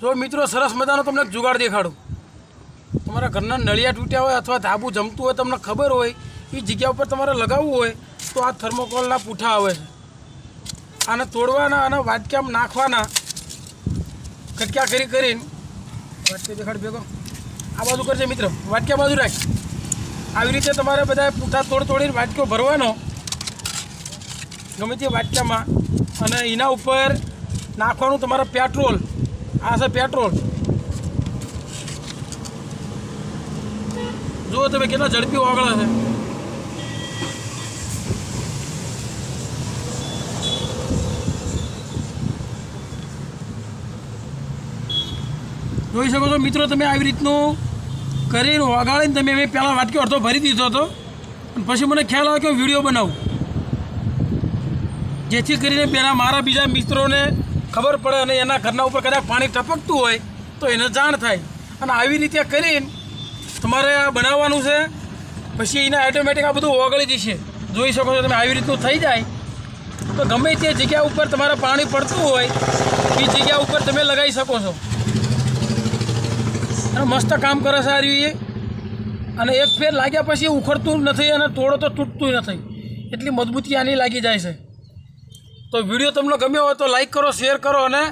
જો મિત્રો, સરસ મજાનો તમને જુગાડ દેખાડું. તમારા ઘરના નળિયા તૂટ્યા હોય અથવા ધાબુ જમતું હોય, તમને ખબર હોય, એ જગ્યા ઉપર તમારે લગાવવું હોય, તો આ થર્મોકોલના પૂઠા આવે છે. આને તોડવાના અને વાટક્યામ નાખવાના કટક્યા કરી કરીને, વાટકી દેખાડ ભેગો. આ બાજુ કરજે મિત્ર વાટક્યા બાજુ રાખ. આવી રીતે તમારે બધા પૂઠા તોડ તોડીને વાટક્યો ભરવાનો. ગમે તે વાટક્યામાં અને એના ઉપર નાખવાનું તમારા પેટ્રોલ. આ છે પેટ્રોલ. જુઓ તમે કેટલા ઝડપી ઓગળે છે. જોઈ શકો છો મિત્રો, તમે આવી રીતનું કરીને વગાડીને તમે મેં પહેલાં વાટકી અડધો ભરી દીધો હતો. અને પછી મને ખ્યાલ આવ્યો કે હું વીડિયો બનાવું. જેથી કરીને પહેલાં મારા બીજા મિત્રોને ખબર પડે અને એના ઘરના ઉપર કદાચ પાણી ટપકતું હોય તો એને જાણ થાય. અને આવી રીતે કરીને તમારે આ બનાવવાનું છે, પછી એને ઓટોમેટિક આ બધું ઓગળી જશે. જોઈ શકો છો તમે, આવી રીતનું થઈ જાય. તો ગમે તે જગ્યા ઉપર તમારે પાણી પડતું હોય, એ જગ્યા ઉપર તમે લગાવી શકો છો. અને મસ્ત કામ કરે છે આ રહ્યું એ. અને એક ફેર લાગ્યા પછી ઉખડતું નથી અને તોડો તો તૂટતું નથી. એટલી મજબૂતી આની લાગી જાય છે. તો વીડિયો તમને ગમ્યો હોય તો લાઈક કરો શેર કરો અને